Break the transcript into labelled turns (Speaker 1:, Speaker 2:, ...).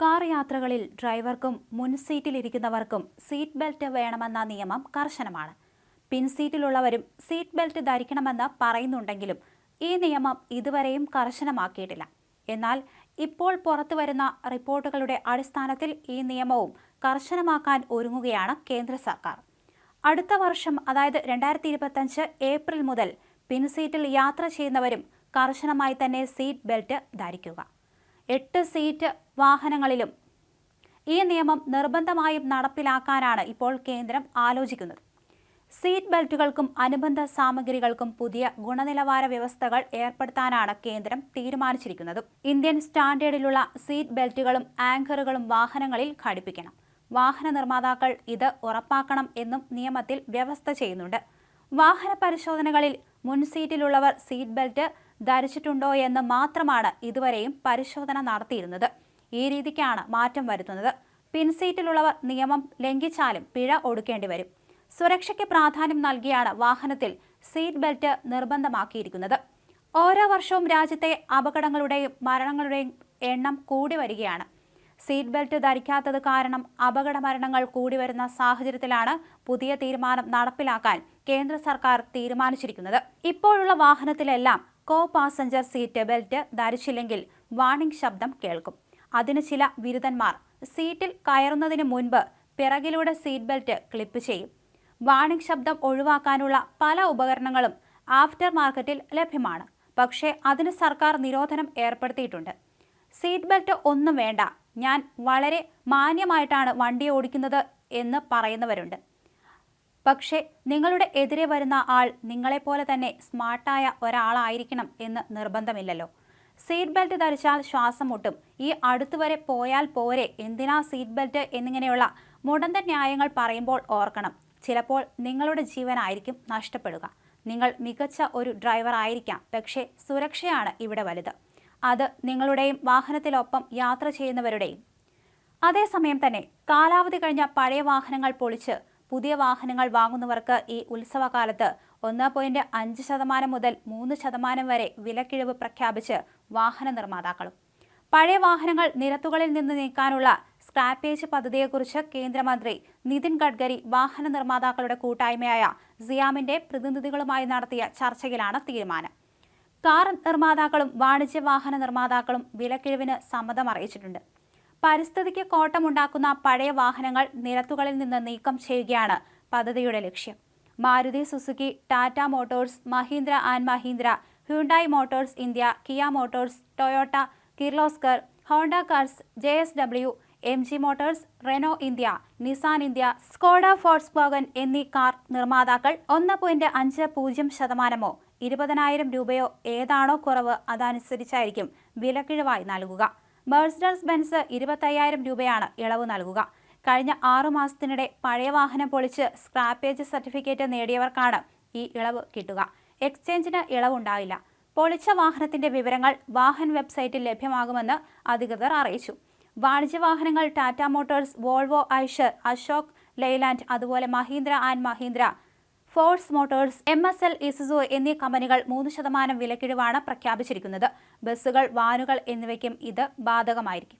Speaker 1: Car യാത്രകളിൽ ഡ്രൈവർക്കും മുൻ സീറ്റിലിരിക്കുന്നവർക്കും seat belt വേണമെന്ന നിയമം കർശനമാണ്. പിൻസീറ്റിലുള്ളവരും സീറ്റ് ബെൽറ്റ് ധരിക്കണമെന്ന് പറയുന്നുണ്ടെങ്കിലും ഈ നിയമം ഇതുവരെയും കർശനമാക്കിയിട്ടില്ല. എന്നാൽ ഇപ്പോൾ പുറത്തുവരുന്ന റിപ്പോർട്ടുകളുടെ അടിസ്ഥാനത്തിൽ ഈ നിയമവും കർശനമാക്കാൻ ഒരുങ്ങുകയാണ് കേന്ദ്ര സർക്കാർ. അടുത്ത വർഷം അതായത് രണ്ടായിരത്തി ഇരുപത്തഞ്ച് ഏപ്രിൽ മുതൽ പിൻസീറ്റിൽ യാത്ര ചെയ്യുന്നവരും കർശനമായി തന്നെ സീറ്റ് ബെൽറ്റ് ധരിക്കുക. എട്ട് സീറ്റ് വാഹനങ്ങളിലും. ഈ നിയമം നിർബന്ധമായും നടപ്പിലാക്കാനാണ് ഇപ്പോൾ കേന്ദ്രം ആലോചിക്കുന്നത്. സീറ്റ് ബെൽറ്റുകൾക്കും അനുബന്ധ സാമഗ്രികൾക്കും പുതിയ ഗുണനിലവാര വ്യവസ്ഥകൾ ഏർപ്പെടുത്താനാണ് കേന്ദ്രം തീരുമാനിച്ചിരിക്കുന്നത്. ഇന്ത്യൻ സ്റ്റാൻഡേർഡിലുള്ള സീറ്റ് ബെൽറ്റുകളും ആങ്കറുകളും വാഹനങ്ങളിൽ ഘടിപ്പിക്കണം. വാഹന നിർമ്മാതാക്കൾ ഇത് ഉറപ്പാക്കണം എന്നും നിയമത്തിൽ വ്യവസ്ഥ ചെയ്യുന്നുണ്ട്. വാഹന പരിശോധനകളിൽ മുൻസീറ്റിലുള്ളവർ സീറ്റ് ബെൽറ്റ് ധരിച്ചിട്ടുണ്ടോ എന്ന് മാത്രമാണ് ഇതുവരെയും പരിശോധന നടത്തിയിരുന്നത്. ഈ രീതിക്കാണ് മാറ്റം വരുത്തുന്നത്. പിൻസീറ്റിലുള്ളവർ നിയമം ലംഘിച്ചാലും പിഴ ഒടുക്കേണ്ടി വരും. സുരക്ഷയ്ക്ക് പ്രാധാന്യം നൽകിയാണ് വാഹനത്തിൽ സീറ്റ് ബെൽറ്റ് നിർബന്ധമാക്കിയിരിക്കുന്നത്. ഓരോ വർഷവും രാജ്യത്തെ അപകടങ്ങളുടെയും മരണങ്ങളുടെയും എണ്ണം കൂടി വരികയാണ്. സീറ്റ് ബെൽറ്റ് ധരിക്കാത്തത് കാരണം അപകട മരണങ്ങൾ കൂടി വരുന്ന സാഹചര്യത്തിലാണ് പുതിയ തീരുമാനം നടപ്പിലാക്കാൻ കേന്ദ്ര സർക്കാർ തീരുമാനിച്ചിരിക്കുന്നത്. ഇപ്പോഴുള്ള വാഹനത്തിലെല്ലാം കോ പാസഞ്ചർ സീറ്റ് ബെൽറ്റ് ധരിച്ചില്ലെങ്കിൽ വാണിംഗ് ശബ്ദം കേൾക്കും. അതിന് ചില ബിരുദന്മാർ സീറ്റിൽ കയറുന്നതിന് മുൻപ് പിറകിലൂടെ സീറ്റ് ബെൽറ്റ് ക്ലിപ്പ് ചെയ്യും. വാണിംഗ് ശബ്ദം ഒഴിവാക്കാനുള്ള പല ഉപകരണങ്ങളും ആഫ്റ്റർ മാർക്കറ്റിൽ ലഭ്യമാണ്. പക്ഷേ അതിന് സർക്കാർ നിരോധനം ഏർപ്പെടുത്തിയിട്ടുണ്ട്. സീറ്റ് ബെൽറ്റ് ഒന്നും വേണ്ട ഞാൻ വളരെ മാന്യമായിട്ടാണ് വണ്ടി ഓടിക്കുന്നത് എന്ന് പറയുന്നവരുണ്ട്. പക്ഷേ നിങ്ങളുടെ എതിരെ വരുന്ന ആൾ നിങ്ങളെപ്പോലെ തന്നെ സ്മാർട്ടായ ഒരാളായിരിക്കണം എന്ന് നിർബന്ധമില്ലല്ലോ. സീറ്റ് ബെൽറ്റ് ധരിച്ചാൽ ശ്വാസം മുട്ടും. ഈ അടുത്തുവരെ പോയാൽ പോരെ. എന്തിനാ സീറ്റ് ബെൽറ്റ് എന്നിങ്ങനെയുള്ള മുടന്ത ന്യായങ്ങൾ പറയുമ്പോൾ ഓർക്കണം. ചിലപ്പോൾ നിങ്ങളുടെ ജീവനായിരിക്കും നഷ്ടപ്പെടുക. നിങ്ങൾ മികച്ച ഒരു ഡ്രൈവർ ആയിരിക്കാം. പക്ഷേ സുരക്ഷയാണ് ഇവിടെ വലുത്. അത് നിങ്ങളുടെയും വാഹനത്തിലൊപ്പം യാത്ര ചെയ്യുന്നവരുടെയും. അതേസമയം തന്നെ കാലാവധി കഴിഞ്ഞ പഴയ വാഹനങ്ങൾ പൊളിച്ച് പുതിയ വാഹനങ്ങൾ വാങ്ങുന്നവർക്ക് ഈ ഉത്സവകാലത്ത് ഒന്ന് പോയിന്റ് അഞ്ച് ശതമാനം മുതൽ മൂന്ന് ശതമാനം വരെ വിലക്കിഴിവ് പ്രഖ്യാപിച്ച് വാഹന നിർമ്മാതാക്കളും. പഴയ വാഹനങ്ങൾ നിരത്തുകളിൽ നിന്ന് നീക്കാനുള്ള സ്ക്രാപ്പേജ് പദ്ധതിയെക്കുറിച്ച് കേന്ദ്രമന്ത്രി നിതിൻ ഗഡ്കരി വാഹന നിർമ്മാതാക്കളുടെ കൂട്ടായ്മയായ സിയാമിന്റെ പ്രതിനിധികളുമായി നടത്തിയ ചർച്ചയിലാണ് തീരുമാനം. കാർ നിർമ്മാതാക്കളും വാണിജ്യ വാഹന നിർമ്മാതാക്കളും വിലക്കിഴിവിന് സമ്മതം അറിയിച്ചിട്ടുണ്ട്. പരിസ്ഥിതിക്ക് കോട്ടമുണ്ടാക്കുന്ന പഴയ വാഹനങ്ങൾ നിരത്തുകളിൽ നിന്ന് നീക്കം ചെയ്യുകയാണ് പദ്ധതിയുടെ ലക്ഷ്യം. Maruti Suzuki Tata Motors Mahindra and Mahindra Hyundai Motors India Kia Motors Toyota Kirloskar Honda Cars J S W M G Motors Renault India Nissan India Skoda fours വാഗൻ എന്നീ കാർ നിർമ്മാതാക്കൾ ഒന്ന് പോയിന്റ് അഞ്ച് പൂജ്യം ശതമാനമോ ഇരുപതിനായിരം രൂപയോ ഏതാണോ കുറവ് അതനുസരിച്ചായിരിക്കും വിലക്കിഴിവായി നൽകുക. മെഴ്സിഡസ് ബെൻസ് ഇരുപത്തയ്യായിരം രൂപയാണ് ഇളവ് നൽകുക. കഴിഞ്ഞ ആറു മാസത്തിനിടെ പഴയ വാഹനം പൊളിച്ച് സ്ക്രാപ്പേജ് സർട്ടിഫിക്കറ്റ് നേടിയവർക്കാണ് ഈ ഇളവ് കിട്ടുക. എക്സ്ചേഞ്ചിന് ഇളവുണ്ടാവില്ല പൊളിച്ച വാഹനത്തിന്റെ വിവരങ്ങൾ വാഹൻ വെബ്സൈറ്റിൽ ലഭ്യമാകുമെന്ന് അധികൃതർ അറിയിച്ചു. വാണിജ്യ വാഹനങ്ങൾ ടാറ്റ മോട്ടോഴ്സ് വോൾവോ ഐഷർ അശോക് ലെയ്ലാൻഡ് അതുപോലെ Mahindra and Mahindra Force Motors M S L Isuzu എന്നീ കമ്പനികൾ മൂന്ന് ശതമാനം വിലക്കിഴിവാണ് പ്രഖ്യാപിച്ചിരിക്കുന്നത്. ബസ്സുകൾ വാനുകൾ എന്നിവയ്ക്കും ഇത് ബാധകമായിരിക്കും.